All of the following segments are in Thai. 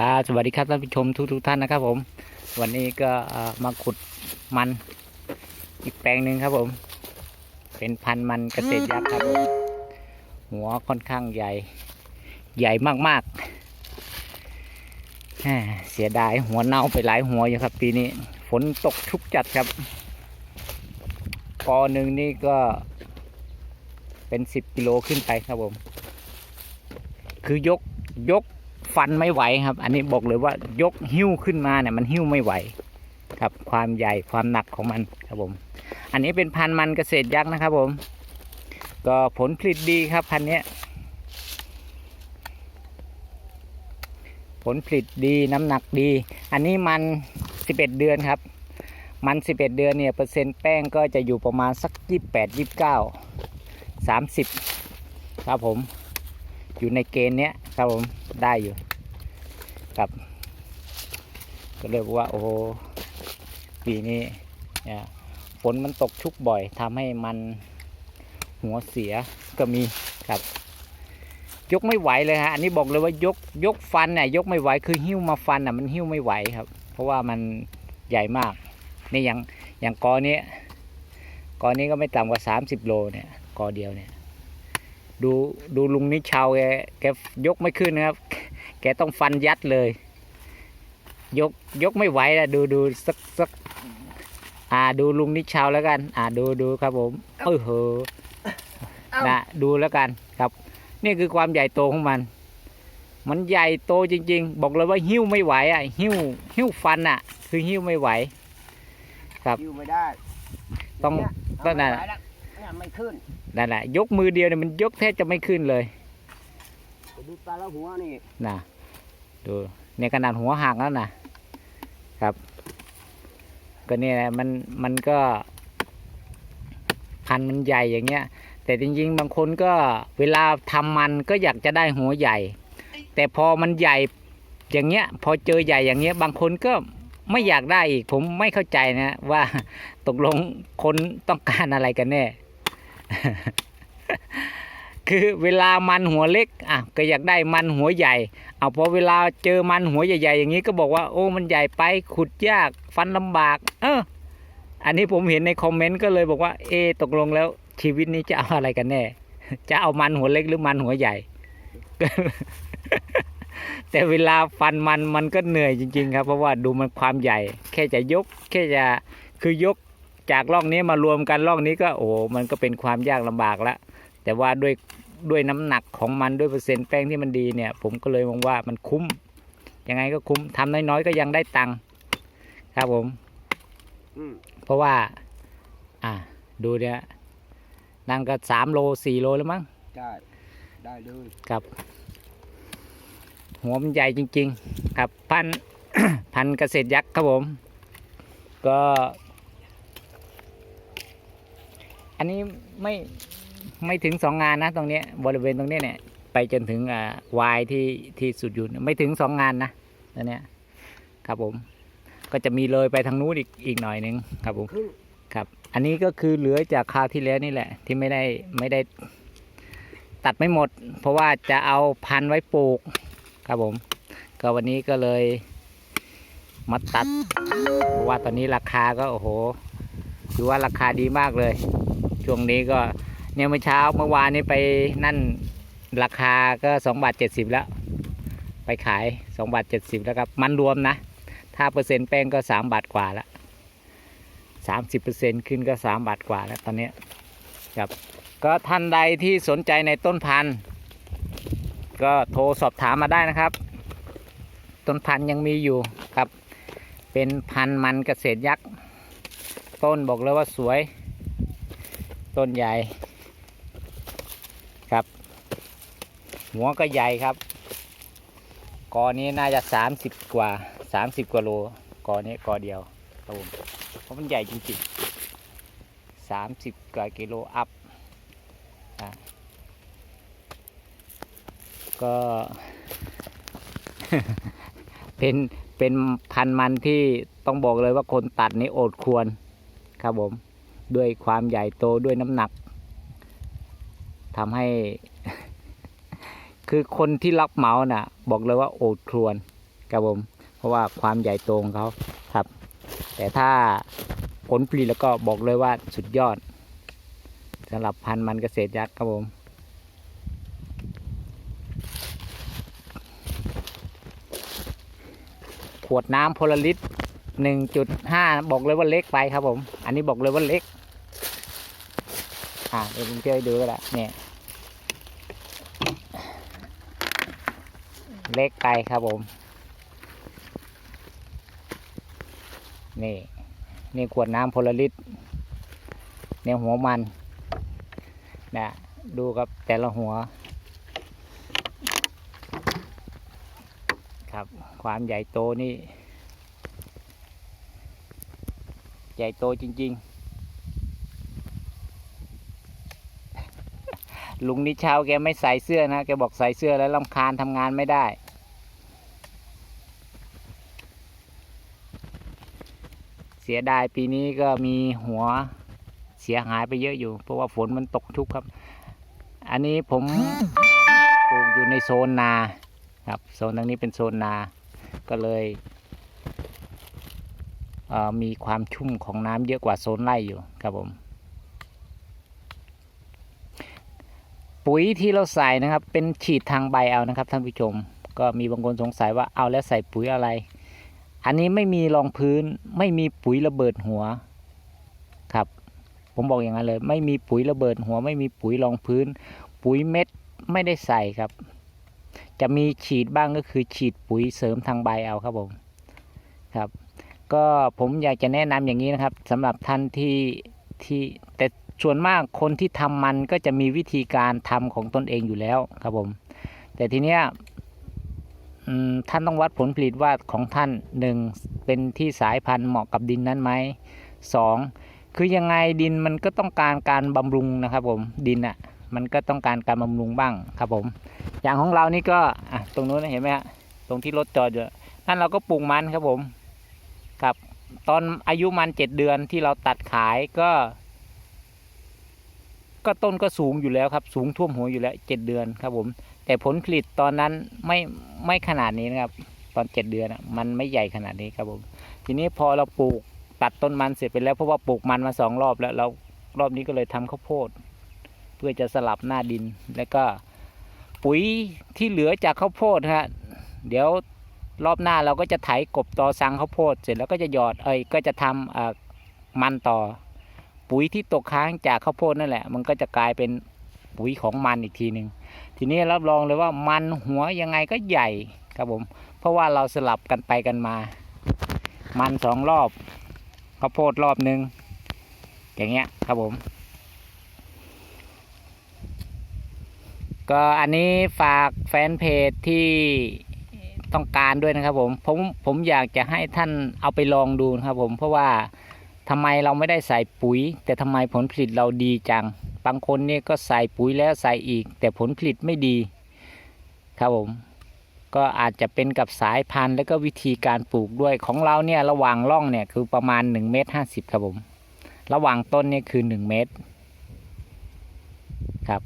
ครับสวัสดีครับท่านผู้ชมทุกทุกท่านนะครับ ผม วันนี้ก็มาขุดมัน อีกแปลงหนึ่งครับผม เป็นพันธุ์มันเกษตรยักษ์ครับผมหัวค่อนข้างใหญ่ ใหญ่มากๆเสียดายหัวเน่าไปหลายหัวอยู่ครับ ปีนี้ ฝนตกชุกจัดครับกอหนึ่งนี่ก็เป็นสิบกิโลขึ้นไปครับผม คือยกยก ฟันไม่ไหวครับ อันนี้บอกเลยว่ายกหิ้วขึ้นมาเนี่ยมันหิ้วไม่ไหว ครับความใหญ่ความหนักของมันครับผม อันนี้เป็นพันธุ์มันเกษตรยักษ์นะครับผม ก็ผลผลิตดีครับพันธุ์นี้ผลผลิตดีน้ำหนักดี อันนี้มัน 11 เดือนครับ มัน 11 เดือนเนี่ยเปอร์เซ็นต์แป้งก็จะอยู่ประมาณสัก 28 29 30 ครับผม อยู่ในเกณฑ์เนี้ย ครับผมได้อยู่ครับ ก็เลยบอกว่าโอ้ปีนี้ฝนมันตกชุกบ่อยทำให้มันหัวเสียก็มีครับยกไม่ไหวเลยฮะ อันนี้บอกเลยว่ายกยกฟันเนี่ยยกไม่ไหวคือหิ้วมาฟันอะมันหิ้วไม่ไหวครับ เพราะว่ามันใหญ่มาก นี่อย่างอย่างกอนี้กอนี้ก็ไม่ต่ำกว่า 30 โลเนี่ยกอเดียวเนี่ย ดูดูลุงนิชาวแกแกยกไม่ขึ้นนะครับ แกต้องฟันยัดเลย ยกยกไม่ไหวแล้วดูดูสักสักอ่าดูลุงนิชาวแล้วกัน อ่าดูดูครับผมเออเหอะนะดูแล้วกันครับ นี่คือความใหญ่โตของมัน มันใหญ่โตจริง ๆ บอกเลยว่าหิ้วไม่ไหวอะหิ้วหิ้วฟันอะ คือหิ้วไม่ไหว ครับอยู่ไม่ได้ ต้องเนี่ยต้องนั่นเอาไม่ไหวแล้วเนี่ยไม่ขึ้น นั่นแหละยกมือเดียวเนี่ยมันยกแทบจะไม่ขึ้นเลยดูตาละหัวนี่นะดูเนี่ยขนาดหัวหักแล้วนะครับ ก็เนี่ยแหละมันมันก็ พันธุ์มันใหญ่อย่างเงี้ย แต่จริงๆ บางคนก็เวลาทำมันก็อยากจะได้หัวใหญ่ แต่พอมันใหญ่อย่างเงี้ย พอเจอใหญ่อย่างเงี้ย บางคนก็ไม่อยากได้อีกผมไม่เข้าใจนะว่าตกลงคนต้องการอะไรกันแน่ คือเวลามันหัวเล็กอะก็อยากได้มันหัวใหญ่ เอาพอเวลาเจอมันหัวใหญ่ๆอย่างนี้ก็บอกว่าโอ้มันใหญ่ไปขุดยากฟันลำบาก เออ อันนี้ผมเห็นในคอมเมนต์ก็เลยบอกว่า เอตกลงแล้วชีวิตนี้จะเอาอะไรกันแน่ จะเอามันหัวเล็กหรือมันหัวใหญ่ แต่เวลาฟันมันมันก็เหนื่อยจริง ๆ ครับเพราะว่าดูมันความใหญ่ แค่จะยก แค่จะคือยก จากร่องนี้มารวมกันร่องนี้ก็โอ้โหมันก็เป็นความยากลำบากแล้วแต่ว่าด้วยด้วยน้ำหนักของมันด้วยเปอร์เซ็นต์แป้งที่มันดีเนี่ย ผมก็เลยมองว่ามันคุ้มยังไงก็คุ้มทำน้อยๆก็ยังได้ตังค์ครับผมอืมเพราะว่า อ่า ดูเนี่ยนั่นก็สามโลสี่โลแล้วมั้งได้ได้เลยครับหัวมันใหญ่จริง ๆ ครับพันพันธุ์เกษตรยักษ์ครับผม ก็ อันนี้ไม่ไม่ถึงสองงานนะ ตรงเนี้ยบริเวณตรงเนี้ยเนี่ย ไปจนถึงอ่าวายที่ที่สุดอยู่เนี่ยไม่ถึงสองงานนะตัวเนี้ยครับผม ก็จะมีเลยไปทางนู้นอีกอีกหน่อยหนึงครับผมครึ่งครับ อันนี้ก็คือเหลือจากคราวที่แล้วนี่แหละ ที่ไม่ได้ไม่ได้ตัดไม่หมด เพราะว่าจะเอาพันธุ์ไว้ปลูก ครับผม ก็วันนี้ก็เลยมาตัด เพราะว่าตอนนี้ราคาก็โอ้โหถือว่าราคาดีมากเลย ช่วงนี้ก็เนี่ยเมื่อเช้าเมื่อวานนี้ไปนั่นราคาก็สองบาทเจ็ดสิบแล้ว ไปขายสองบาทเจ็ดสิบแล้วครับ มันรวมนะ ถ้าเปอร์เซ็นต์แป้งก็สามบาทกว่าแล้วสามสิบเปอร์เซ็นต์ขึ้นก็สามบาทกว่าแล้วตอนนี้ครับ ก็ท่านใดที่สนใจในต้นพันธุ์ก็โทรสอบถามมาได้นะครับ ต้นพันธุ์ยังมีอยู่ครับ เป็นพันธุ์มันเกษตรยักษ์ ต้นบอกเลยว่าสวย ต้นใหญ่ครับ หัวก็ใหญ่ครับ กอนี้น่าจะสามสิบกว่าสามสิบกว่าโลกอนี้กอเดียวครับผมเพราะมันใหญ่จริงๆสามสิบกว่ากิโลอัพก็เป็นเป็นพันมันที่ต้องบอกเลยว่าคนตัดนี่โอดควรครับผม ด้วยความใหญ่โตด้วยน้ำหนักทำให้ คือคนที่รับเหมาน่ะ บอกเลยว่าโอดครวนครับผม เพราะว่าความใหญ่โตของเขาครับ แต่ถ้าผลผลิตแล้วก็บอกเลยว่าสุดยอดสำหรับพันธุ์มันเกษตรยักษ์ครับผมขวดน้ำพลลิตร หนึ่งจุดห้าบอกเลยว่าเล็กไปครับผม อันนี้บอกเลยว่าเล็ก อ่าเดี๋ยวผมเช่วยดูก็ได้เนี่ยเล็กไปครับผม นี่ นี่ขวดน้ำพลลิตรเนี่ยหัวมันนะดูครับแต่ละหัว ครับความใหญ่โตนี่ ใหญ่โตจริง ๆ ลุงนิชาวแกไม่ใส่เสื้อนะ แกบอกใส่เสื้อแล้วลำคาญทำงานไม่ได้ เสียดายปีนี้ก็มีหัวเสียหายไปเยอะอยู่ เพราะว่าฝนมันตกชุกครับ อันนี้ผมปลูกอยู่ในโซนนาครับ โซนตรงนี้เป็นโซนนา ก็เลย มีความชุ่มของน้ำเยอะกว่าโซนไร่อยู่ครับผม ปุ๋ยที่เราใส่นะครับ เป็นฉีดทางใบเอานะครับท่านผู้ชม ก็มีบางคนสงสัยว่าเอาแล้วใส่ปุ๋ยอะไร อันนี้ไม่มีรองพื้น ไม่มีปุ๋ยระเบิดหัวครับ ผมบอกอย่างนั้นเลย ไม่มีปุ๋ยระเบิดหัว ไม่มีปุ๋ยรองพื้น ปุ๋ยเม็ดไม่ได้ใส่ครับ จะมีฉีดบ้างก็คือฉีดปุ๋ยเสริมทางใบเอาครับผมครับ ก็ผมอยากจะแนะนำอย่างนี้นะครับสำหรับท่านที่ที่แต่ส่วนมากคนที่ทำมันก็จะมีวิธีการทำของตนเองอยู่แล้วครับผม แต่ทีเนี้ยท่านต้องวัดผลผลิตว่าของท่านหนึ่งเป็นที่สายพันธุ์เหมาะกับดินนั้นไหมสองคือยังไงดินมันก็ต้องการการบำรุงนะครับผมดินอะมันก็ต้องการการบำรุงบ้างครับผม อย่างของเรานี่ก็ตรงนู้นเห็นไหมฮะตรงที่รถจอดอยู่นั่นเราก็ปลูกมันครับผม ครับ ตอนอายุมันเจ็ดเดือนที่เราตัดขายก็ ก็ต้นก็สูงอยู่แล้วครับ สูงท่วมหัวอยู่แล้วเจ็ดเดือนครับ ผม แต่ผลผลิตตอนนั้นไม่ไม่ขนาดนี้นะครับ ตอนเจ็ดเดือนมันไม่ใหญ่ขนาดนี้ครับผม ทีนี้พอเราปลูกตัดต้นมันเสร็จไปแล้วเพราะว่าปลูกมันมาสองรอบแล้วเรารอบนี้ก็เลยทำข้าวโพด เพื่อจะสลับหน้าดินแล้วก็ปุ๋ยที่เหลือจากข้าวโพดฮะเดี๋ยว รอบหน้าเราก็จะไถกบตอสังข้าวโพดเสร็จแล้วก็จะหยอดเอ้ยก็จะทำเอ่อมันต่อ ปุ๋ยที่ตกค้างจากข้าวโพดนั่นแหละ มันก็จะกลายเป็นปุ๋ยของมันอีกทีหนึ่งทีนี้รับรองเลยว่ามันหัวยังไงก็ใหญ่ครับผม เพราะว่าเราสลับกันไปกันมา มันสองรอบข้าวโพดรอบหนึ่งอย่างเงี้ยครับผม ก็อันนี้ฝากแฟนเพจที่ ต้องการด้วยนะครับผมผมผมอยากจะให้ท่านเอาไปลองดูนะครับผมเพราะว่าทำไมเราไม่ได้ใส่ปุ๋ย แต่ทำไมผลผลิตเราดีจัง บางคนเนี่ยก็ใส่ปุ๋ยแล้วใส่อีก แต่ผลผลิตไม่ดีครับผมก็อาจจะเป็นกับสายพันธุ์และก็วิธีการปลูกด้วยของเราเนี่ยระหว่างร่องเนี่ยคือประมาณ1เมตรห้าสิบครับผมระหว่างต้นเนี่ยคือ 1 เมตรครับ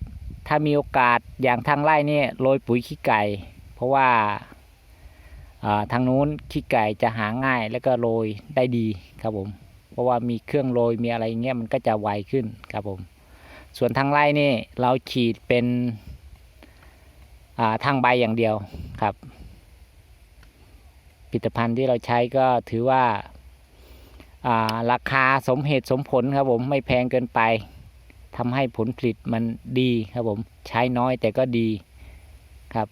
ถ้ามีโอกาสอย่างทางไร่เนี่ยโรยปุ๋ยขี้ไก่ เพราะว่า ทางนู้นขี้ไก่จะหาง่ายแล้วก็โรยได้ดีครับผม เพราะว่ามีเครื่องโรยมีอะไรเงี้ยมันก็จะไวขึ้นครับผม ส่วนทางไร่นี่เราฉีดเป็นาทางใบอย่างเดียวครับผลิตภัณฑ์ที่เราใช้ก็ถือว่าอ่าราคาสมเหตุสมผลครับผมไม่แพงเกินไปทำให้ผลผลิตมันดีครับผม ใช้น้อยแต่ก็ดีครับ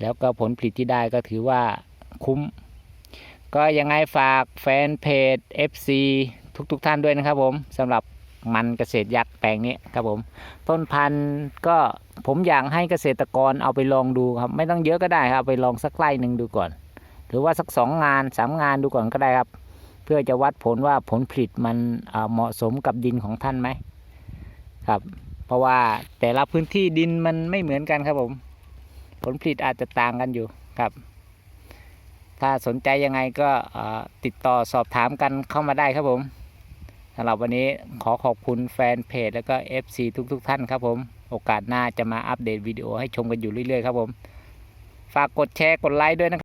แล้วก็ผลผลิตที่ได้ก็ถือว่าคุ้ม ก็ยังไงฝากแฟนเพจ FC ทุกๆทท่านด้วยนะครับผมสำหรับมันเกษตรยักษ์แปลงนี้ครับผม ต้นพันธุ์ก็ผมอยากให้เกษตรกรเอาไปลองดูครับ ไม่ต้องเยอะก็ได้ครับไปลองสักไร่หนึ่งดูก่อน หรือว่าสักสองงานสามงานดูก่อนก็ได้ครับ เพื่อจะวัดผลว่าผลผลิตมันเหมาะสมกับดินของท่านไหมครับ เพราะว่าแต่ละพื้นที่ดินมันไม่เหมือนกันครับผม ผลผลิตอาจจะต่างกันอยู่ครับ ถ้าสนใจยังไงก็ติดต่อสอบถามกันเข้ามาได้ครับผมสำหรับวันนี้ขอขอบคุณแฟนเพจแล้วก็ FC ทุกๆทท่านครับผม โอกาสหน้าจะมาอัปเดตวิดีโอให้ชมกันอยู่เรื่อยๆครับผม ฝากกดแชร์กดไลค์ด้วยนะครับ